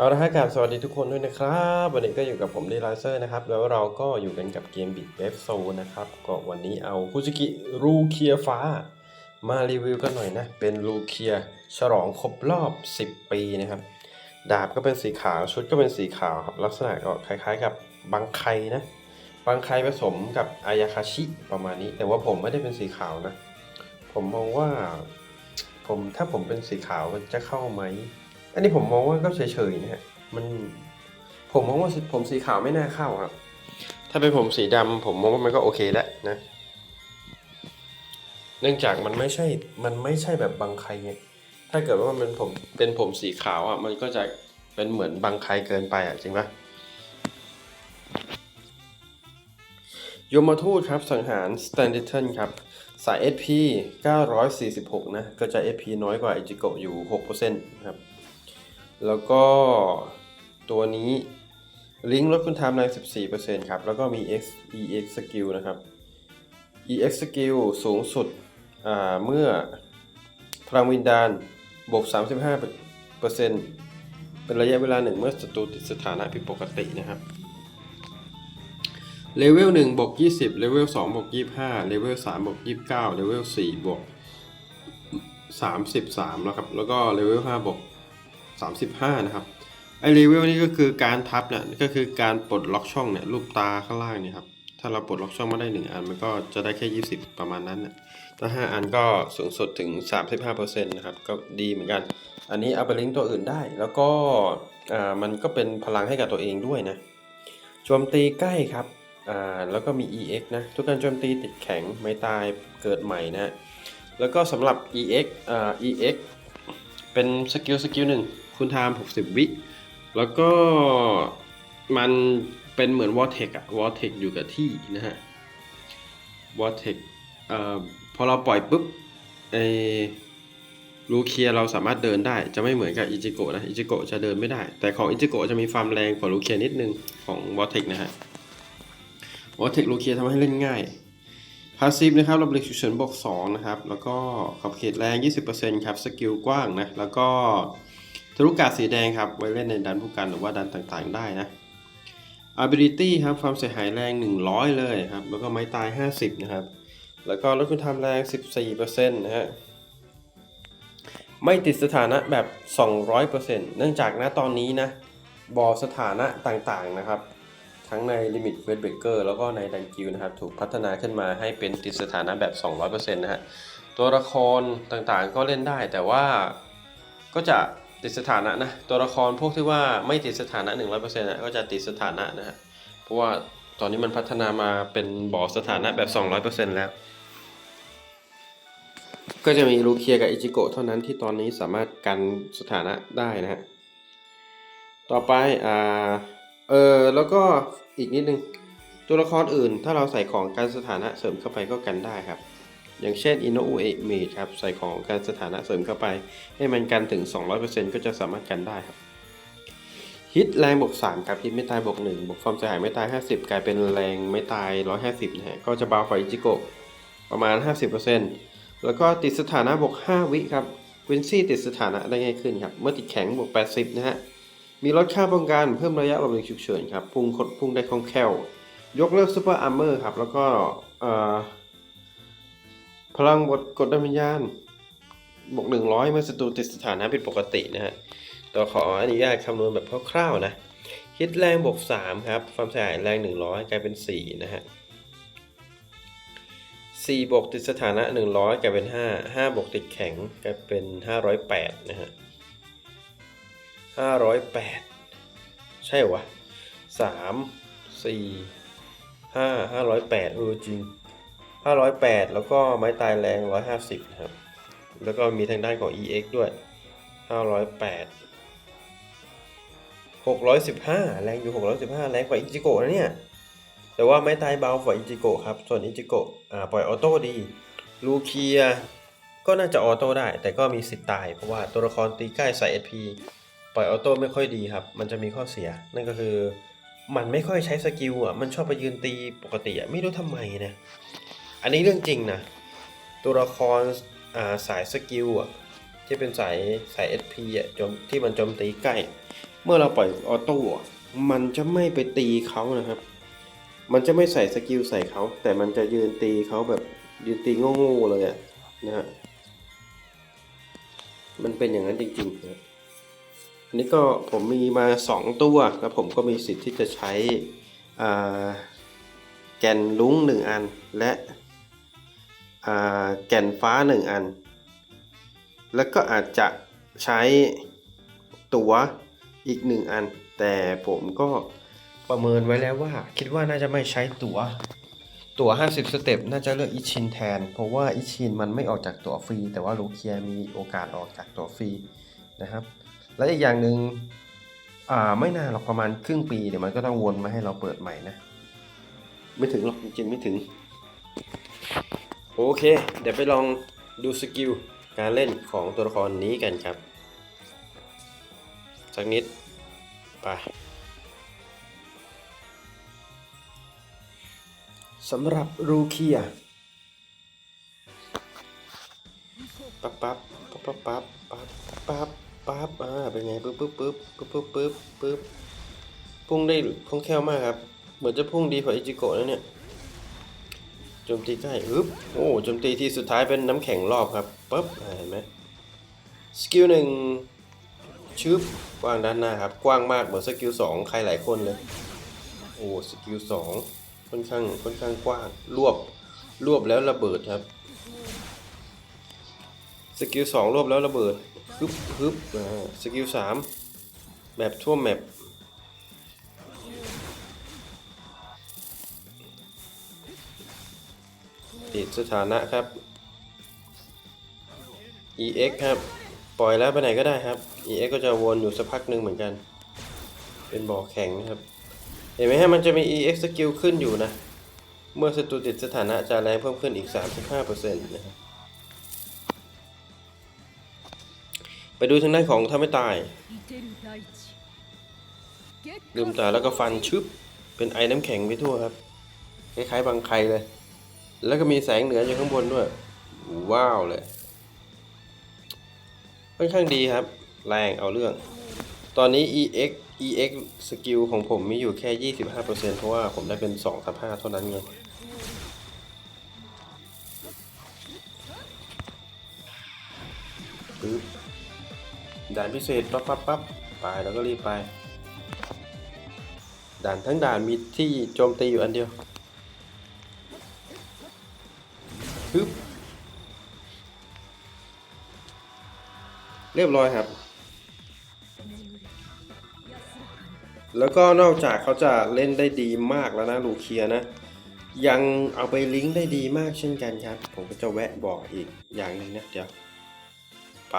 เอาละฮะกราบสวัสดีทุกคนด้วยนะครับ วันนี้ก็อยู่กับผมดีไลเซอร์นะครับ แล้วเราก็อยู่กันกับเกมบิ t เ f ฟโซนะครับ ก็วันนี้เอาคุจิกิรูเคียฟ้า มารีวิวกันหน่อยนะ เป็นรูเคียฉลองครบรอบ 10 ปีนะครับ ดาบก็เป็นสีขาวชุดก็เป็นสีขาวครับ ลักษณะก็คล้ายๆ กับบังไคนะบังไคผสมกับอายาคาชิประมาณนี้ แต่ว่าผมไม่ได้เป็นสีขาวนะ ผมมองว่าผมถ้าผมเป็นสีขาวมันจะเข้าไหม อันนี้ผมมองว่าก็เฉยๆนะฮะ มัน ผมมองว่าผมสีขาวไม่น่าเข้าครับ ถ้าเป็นผมสีดำผมมองว่ามันก็โอเคแล้วนะ เนื่องจากมันไม่ใช่ มันไม่ใช่แบบบางใครไง ถ้าเกิดว่ามันเป็นผมเป็นผมสีขาวอะ มันก็จะเป็นเหมือนบางใครเกินไปอะจริงปะยมทูตครับ สังหารสแตนดิทันครับ สาย SP 946 นะ ก็จะ SP น้อยกว่าอิจิโกะอยู่ 6%นะครับ แล้วก็ตัวนี้ลิงก์ลดคุณทม์แรง14%ครับ แล้วก็มี X EX skill นะครับ EX skill สูงสุดเมื่อพลังวินดานบวก 35%เป็นระยะเวลาหนึ่งเมื่อศัตรูติดสถานะผิดปกตินะครับเลเวล1บวก20เลเวล2บวก25เลเวล3บวก29เลเวล4บวก33แล้วครับ แล้วก็เลเวล5บวก 35 นะครับไอเลเวลนี้ก็คือการทับเนี่ยก็คือการปลดล็อกช่องเนี่ยรูปตาข้างล่างเนี่ยครับถ้าเราปลดล็อกช่องมาได้ 1 อันมันก็จะได้แค่ 20 ประมาณนั้นนะถ้า 5 อันก็สูงสุดถึง 35%นะครับ ก็ดีเหมือนกัน อันนี้เอาไปลิงก์ตัวอื่นได้ แล้วก็อ่ามันก็เป็นพลังให้กับตัวเองด้วยนะโจมตีใกล้ครับอ่าแล้วก็มี EX นะ ทุกการโจมตีติดแข็งไม่ตายเกิดใหม่นะ แล้วก็สำหรับ EX อ่า EX เป็นสกิลสกิลหนึ่ง คุณไทม์60 วิ แล้วก็มันเป็นเหมือน v o r t e x อะ v o r t e x อยู่กับที่นะฮะ v o r t e x เอ่อพอเราปล่อยปุ๊บไอลูเคียเราสามารถเดินได้ จะไม่เหมือนกับอิจิโกะนะอิจิโกะจะเดินไม่ได้ แต่ของอิจิโกะจะมีความแรงกว่าลูเคียนิดนึงของ v o r t e x นะฮะวอลเทคโลเคียทำให้เล่นง่ายพาสซีฟนะครับระเบิดฉุกเฉินบวก2นะครับ แล้วก็ขอบเขตแรง 20%ครับ สกิลกว้างนะ แล้วก็ ทะลุกาดสีแดงครับไว้เล่นในดันผู้กันหรือว่าดันต่างๆได้นะ ability ครับความเสียหายแรง 100 เลยครับ แล้วก็ไม้ตาย 50 นะครับ แล้วก็ลดคุณทำแรง 14%นะฮะไม่ติดสถานะแบบ 200%เนื่องจากณตอนนี้นะบอสถานะต่างๆนะครับ ทั้งใน Limit q u e s t Breaker แล้วก็ในดันกิวนะครับ ถูกพัฒนาขึ้นมาให้เป็นติดสถานะแบบ 200%นะฮะตัวละครต่างๆก็เล่นได้แต่ว่าก็จะ ติดสถานะนะตัวละครพวกที่ว่าไม่ติดสถานะ 100%นะก็จะติดสถานะนะฮะเพราะว่าตอนนี้มันพัฒนามาเป็นบ่อสถานะแบบ 200%แล้ว ก็จะมีลูเคียกับอิจิโกะเท่านั้นที่ตอนนี้สามารถกันสถานะได้นะฮะต่อไปอ่าเออแล้วก็อีกนิดนึงตัวละครอื่น ถ้าเราใส่ของการสถานะเสริมเข้าไปก็กันได้ครับ อย่างเช่น i n o u e m e ครับใส่ของการสถานะเสริมเข้าไป ให้มันกันถึง 200%ก็จะสามารถกันได้ครับฮิตแรงบวก3ครับฮิตไม่ตายบวก1บวกความเสียหายไม่ตาย 50 กลายเป็นแรงไม่ตาย 150นะฮะก็จะเบากว่าอิจิโกะประมาณ 50%แล้วก็ติดสถานะบวก5วิครับวินซี่ติดสถานะได้ง่ายขึ้นครับเมื่อติดแข็งบวก 80 นะฮะมีลดค่าป้องกันเพิ่มระยะหลบหลีกฉุกเฉินครับพุ่งคดพุ่งได้คล่องแคล่วยกเลิกซูเปอร์อาร์เมอร์ครับแล้วก็เอ่อ พลังบทกดดันวิญญาณบวก100เมื่อศัตรูติดสถานะผิดปกตินะฮะตัวขออนุญาตคำนวณแบบคร่าวๆนะฮิตแรงบวก3ครับ ความเสียหายแรง 100 กลายเป็น4นะฮะ4บวกติดสถานะ 100 กลายเป็น5 5บวกติดแข็งกลายเป็น508นะฮะห้าร้อยแปดใช่วะสามสี่ห้าห้าร้อยแปดเออจริง ห้าร้อยแปดแล้วก็ไม้ตายแรงร้อยห้าสิบนะครับ แล้วก็มีทางด้านของ EX ด้วยห้าร้อยแปดหกร้อยสิบห้าแรงอยู่หกร้อยสิบห้าแรงกว่าอิจิโกะนะเนี่ย แต่ว่าไม้ตายเบากว่าอิจิโกะครับ ส่วนอิจิโกะปล่อยออโต้ดี ลูเคีย ก็น่าจะออโต้ได้ แต่ก็มีสิทธิ์ตาย เพราะว่าตัวละครตีใกล้ใส่ SP ปล่อยออโต้ไม่ค่อยดีครับ มันจะมีข้อเสีย นั่นก็คือมันไม่ค่อยใช้สกิลอะ มันชอบไปยืนตีปกติอะ ไม่รู้ทำไมนะ อันนี้เรื่องจริงนะ ตัวละคราสายสกิลอะที่เป็นสายสาย SP อะโจมที่มันโจมตีใกล้ เมื่อเราปล่อยออโต้มันจะไม่ไปตีเขานะครับ มันจะไม่ใส่สกิลใส่เขา แต่มันจะยืนตีเขาแบบยืนตีโง่ๆเลยอะนะฮะมันเป็นอย่างนั้นจริงๆนะอันนี้ก็ผมมีมา 2 ตัวแล้วผมก็มีสิทธิ์ที่จะใช้แกนลุ้งหนึ่งอันและ แก่นฟ้าหนึ่งอัน แล้วก็อาจจะใช้ตั๋วอีกหนึ่งอัน แต่ผมก็ประเมินไว้แล้วว่า คิดว่าน่าจะไม่ใช้ตั๋ว ตั๋ว 50 สเต็ปน่าจะเลือกอิชินแทน เพราะว่าอิชินมันไม่ออกจากตั๋วฟรี แต่ว่าลูเคียมีโอกาสออกจากตั๋วฟรีนะครับ และอีกอย่างหนึ่งอ่าไม่นานหรอกประมาณครึ่งปีเดี๋ยวมันก็ต้องวนมาให้เราเปิดใหม่นะ ไม่ถึงหรอกจริงๆไม่ถึง โอเค เดี๋ยวไปลองดูสกิลการเล่นของตัวละครนี้กันครับ สักนิด ไปสำหรับรูเคียปั๊บปั๊บปั๊บปั๊บปั๊บปั๊บปั๊บปั๊บอ่าเป็นไงปึ๊บปึ๊บปึ๊บปึ๊บปึ๊บปึ๊บปึ๊บพุ่งได้คล่องแคล่วมากครับ เหมือนจะพุ่งดีกว่าอิจิโกะนะเนี่ยโจมตีใกล้อึ๊บโอ้โจมตีที่สุดท้ายเป็นน้ำแข็งรอบครับปั๊บเห็นไหมสกิลหนึ่งชึบกว้างด้านหน้าครับ กว้างมากเหมือนสกิลสองใครหลายคนเลย โอ้สกิลสองค่อนข้างค่อนข้างกว้าง รวบรวบแล้วระเบิดครับ สกิลสองรวบแล้วระเบิดฮึบฮึบอ่าสกิลสามแมปทั่วแมปิดสถานะครับ ex ครับ ปล่อยแล้วไปไหนก็ได้ครับ ex ก็จะวนอยู่สักพักหนึ่งเหมือนกัน เป็นบ่อแข็งนะครับ เห็นไหมฮะมันจะมี ex สกิลขึ้นอยู่นะ เมื่อสตูติดสถานะจะแรงเพิ่มขึ้นอีก 35%นะครับไปดูทางด้านของถ้าไม่ตาย ลืมตาแล้วก็ฟันชึบ เป็นไอ้น้ำแข็งไปทั่วครับ คล้ายๆบางใครเลย แล้วก็มีแสงเหนืออยู่ข้างบนด้วย ว้าวเลย ค่อนข้างดีครับ แรงเอาเรื่อง ตอนนี้ EX EX สกิลของผมมีอยู่แค่ 25%เพราะว่าผมได้เป็น2ทับ5เท่านั้นไงปึ๊บด่านพิเศษปั๊บปั๊บปั๊บไปแล้วก็รีบไป ด่านทั้งด่านมีที่โจมตีอยู่อันเดียว ปึ๊บเรียบร้อยครับ แล้วก็นอกจากเขาจะเล่นได้ดีมากแล้วนะลูเคียนะ ยังเอาไปลิงก์ได้ดีมากเช่นกันครับ ผมก็จะแวะบอกอีกอย่างหนึงนะเดี๋ยวไป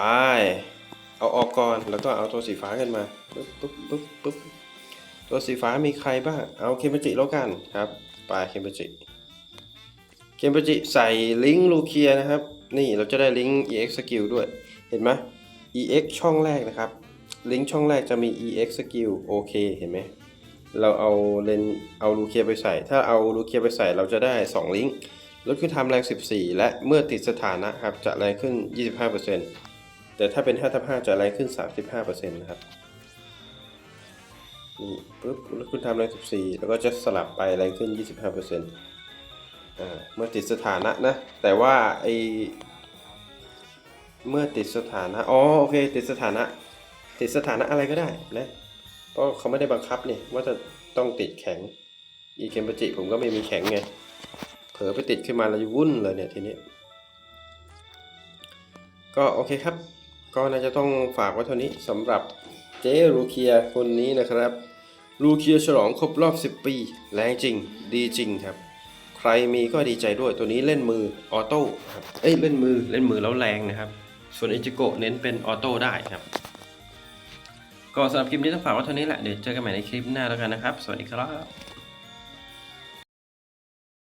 เอาออกก่อนแล้วก็เอาตัวสีฟ้ากันมาปึ๊บปึ๊บปึ๊บปึ๊บตัวสีฟ้ามีใครบ้าง เอาเคมจิแล้วกันครับ ไปเคมจิ เคมปจิใส่ลิงก์ลูเคียนะครับ นี่เราจะได้ลิงก์ ex skill ด้วย เห็นไหม ex ช่องแรกนะครับ ลิงก์ช่องแรกจะมี ex skill โอเค เห็นไหม เราเอาเลนเอาลูเคียไปใส่ ถ้าเอาลูเคียไปใส่เราจะได้ 2 ลิงก์ลดขึ้นทม์แรง 14 และเมื่อติดสถานะครับจะแรงขึ้น 25%แต่ถ้าเป็น5ทับ5จะแรงขึ้น 35%นะครับนี่ปุ๊บลดขึ้นทม์แรง 14 แล้วก็จะสลับไปแรงขึ้น 25%อ่า เมื่อติดสถานะนะ แต่ว่าไอเมื่อติดสถานะ อ๋อโอเค ติดสถานะ ติดสถานะอะไรก็ได้นะ เพราะเขาไม่ได้บังคับนี่ว่าจะต้องติดแข็ง อีเคมปจิผมก็ไม่มีแข็งไง เผลอไปติดขึ้นมาแล้ววุ่นเลยเนี่ยทีนี้ ก็โอเคครับ ก็น่าจะต้องฝากไว้เท่านี้สำหรับเจรูเคียคนนี้นะครับ รูเคียฉลองครบรอบ 10 ปี แรงจริง ดีจริงครับ ใครมีก็ดีใจด้วยตัวนี้เล่นมือออโต้ครับเอ้ยเล่นมือเล่นมือแล้วแรงนะครับ ส่วนอิจิโกะเน้นเป็นออโต้ได้ครับ ก็สำหรับคลิปนี้ต้องฝากไว้เท่านี้แหละเดี๋ยวเจอกันใหม่ในคลิปหน้าแล้วกันนะครับ สวัสดีครับ